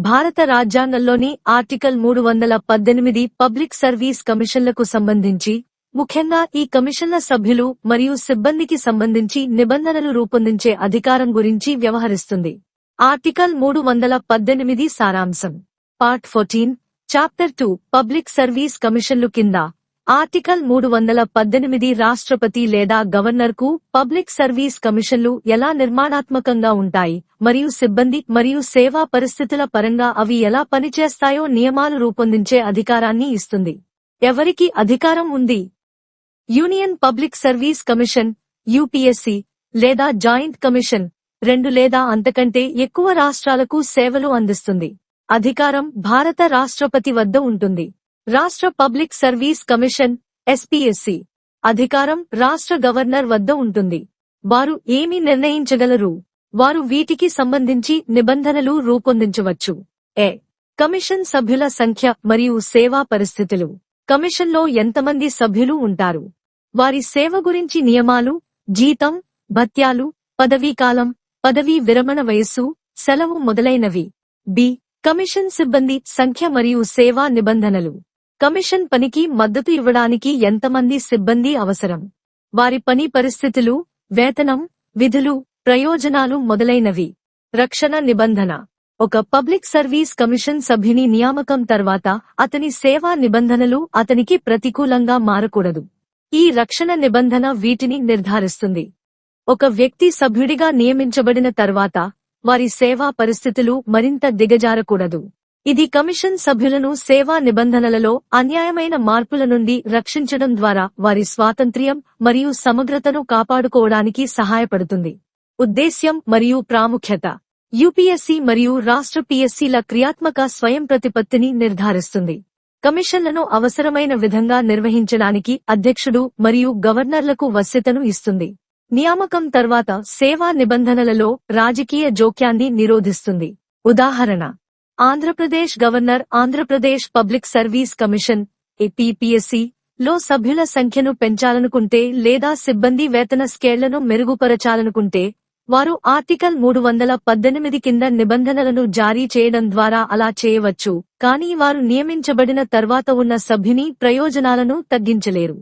భారత రాజ్యాంగంలోని ఆర్టికల్ మూడు వందల పద్దెనిమిది పబ్లిక్ సర్వీస్ కమిషన్లకు సంబంధించి ముఖ్యంగా ఈ కమిషన్ల సభ్యులు మరియు సిబ్బందికి సంబంధించి నిబంధనలు రూపొందించే అధికారం గురించి వ్యవహరిస్తుంది. ఆర్టికల్ మూడు వందల పద్దెనిమిది సారాంశం. Part fourteen chapter two public service కమిషన్లు కింద ఆర్టికల్ మూడు వందల పద్దెనిమిది రాష్ట్రపతి లేదా గవర్నర్కు పబ్లిక్ సర్వీస్ కమిషన్లు ఎలా నిర్మాణాత్మకంగా ఉంటాయి మరియు సిబ్బంది మరియు సేవా పరిస్థితుల పరంగా అవి ఎలా పనిచేస్తాయో నియమాలు రూపొందించే అధికారాన్ని ఇస్తుంది. ఎవరికి అధికారం ఉంది? Union public service commission UPSC లేదా జాయింట్ కమిషన్ రెండు లేదా అంతకంటే ఎక్కువ రాష్ట్రాలకు సేవలు అందిస్తుంది. అధికారం భారత రాష్ట్రపతి వద్ద ఉంటుంది. రాష్ట్ర పబ్లిక్ సర్వీస్ కమిషన్ ఎస్పీఎస్సి అధికారం రాష్ట్ర గవర్నర్ వద్ద ఉంటుంది. వారు ఏమి నిర్ణయించగలరు? వారు వీటికి సంబంధించి నిబంధనలు రూపొందించవచ్చు. ఏ. కమిషన్ సభ్యుల సంఖ్య మరియు సేవా పరిస్థితులు. కమిషన్లో ఎంతమంది సభ్యులు ఉంటారు? వారి సేవ గురించి నియమాలు జీతం భత్యాలు పదవీకాలం పదవీ విరమణ వయస్సు సెలవు మొదలైనవి. బి. కమిషన్ సిబ్బంది సంఖ్య మరియు సేవా నిబంధనలు. కమిషన్ పనికి మద్దతు ఇవ్వడానికి ఎంతమంది సిబ్బంది అవసరం? వారి పని పరిస్థితులు వేతనం విధులు ప్రయోజనాలు మొదలైనవి. రక్షణ నిబంధన. ఒక పబ్లిక్ సర్వీస్ కమిషన్ సభ్యుని నియామకం తర్వాత అతని సేవా నిబంధనలు అతనికి ప్రతికూలంగా మారకూడదు. ఈ రక్షణ నిబంధన వీటిని నిర్ధారిస్తుంది. ఒక వ్యక్తి సభ్యుడిగా నియమించబడిన తర్వాత వారి సేవా పరిస్థితులు మరింత దిగజారకూడదు. ఇది కమిషన్ సభ్యులను సేవా నిబంధనలలో అన్యాయమైన మార్పుల నుండి రక్షించడం ద్వారా వారి స్వాతంత్ర్యం మరియు సమగ్రతను కాపాడుకోవడానికి సహాయపడుతుంది. ఉద్దేశ్యం మరియు ప్రాముఖ్యత. యూపీఎస్సీ మరియు రాష్ట్ర పిఎస్సీల క్రియాత్మక స్వయం ప్రతిపత్తిని నిర్ధారిస్తుంది. కమిషన్లను అవసరమైన విధంగా నిర్వహించడానికి అధ్యక్షుడు మరియు గవర్నర్లకు వశ్యతను ఇస్తుంది. నియామకం తర్వాత సేవా నిబంధనలలో రాజకీయ జోక్యాన్ని నిరోధిస్తుంది. ఉదాహరణ Andhra Pradesh governor Andhra Pradesh public service commission APPSC లో సభ్యుల సంఖ్యను పెంచాలనుకుంటే లేదా సిబ్బంది వేతన స్కేళ్ళను మెరుగుపరచాలనుకుంటే వారు ఆర్టికల్ మూడు వందల పద్దెనిమిది కింద నిబంధనలను జారీ చేయడం ద్వారా అలా చేయవచ్చు. కానీ వారు నియమించబడిన తర్వాత ఉన్న సభ్యుని ప్రయోజనాలను తగ్గించలేరు.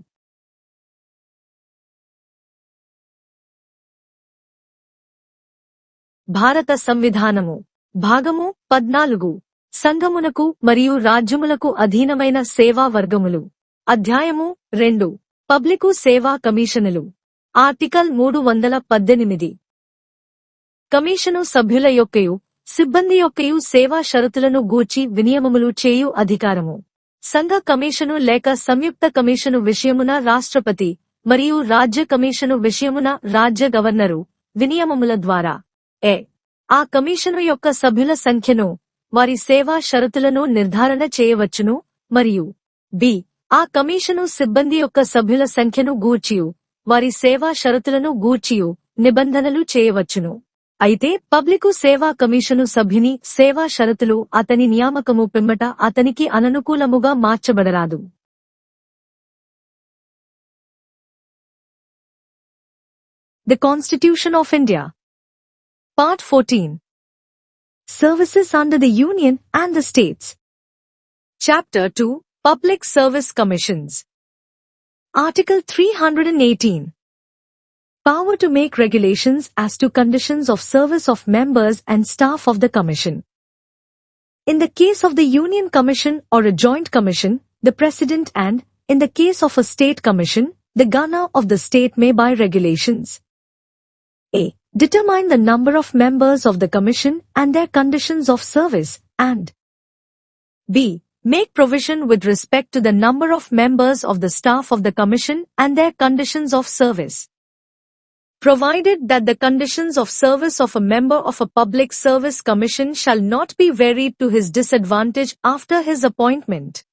భారత సంవిధానము భాగము పద్నాలుగు. సంఘమునకు మరియు రాజ్యములకు అధీనమైన సేవా వర్గములు. అధ్యాయము రెండు. పబ్లికు సేవా కమిషనులు. ఆర్టికల్ మూడు వందల పద్దెనిమిది. కమిషను సభ్యుల యొక్కయు సిబ్బంది యొక్కయు సేవా షరతులను గూర్చి వినియమములు చేయు అధికారము. సంఘ కమిషను లేక సంయుక్త కమిషను విషయమున రాష్ట్రపతి మరియు రాజ్య కమిషను విషయమున రాజ్య గవర్నరు వినియమముల ద్వారా. ఏ ఆ కమిషను యొక్క సభ్యుల సంఖ్యను వారి సేవా షరతులను నిర్ధారణ చేయవచ్చును మరియు బి ఆ కమిషను సిబ్బంది యొక్క సభ్యుల సంఖ్యను గూర్చియు వారి సేవా షరతులను గూర్చియు నిబంధనలు చేయవచ్చును. అయితే పబ్లికు సేవా కమిషను సభ్యుని సేవా షరతులు అతని నియామకము పిమ్మట అతనికి అననుకూలముగా మార్చబడరాదు. The constitution of India Part 14 Services under the Union and the States. Chapter 2 Public Service Commissions. Article 318 Power to make regulations as to conditions of service of members and staff of the Commission. In the case of the Union Commission or a joint commission, the President and, in the case of a state commission, the governor of the state may by regulations. Determine the number of members of the Commission and their conditions of service, and b. Make provision with respect to the number of members of the staff of the Commission and their conditions of service. Provided that the conditions of service of a member of a public service commission shall not be varied to his disadvantage after his appointment.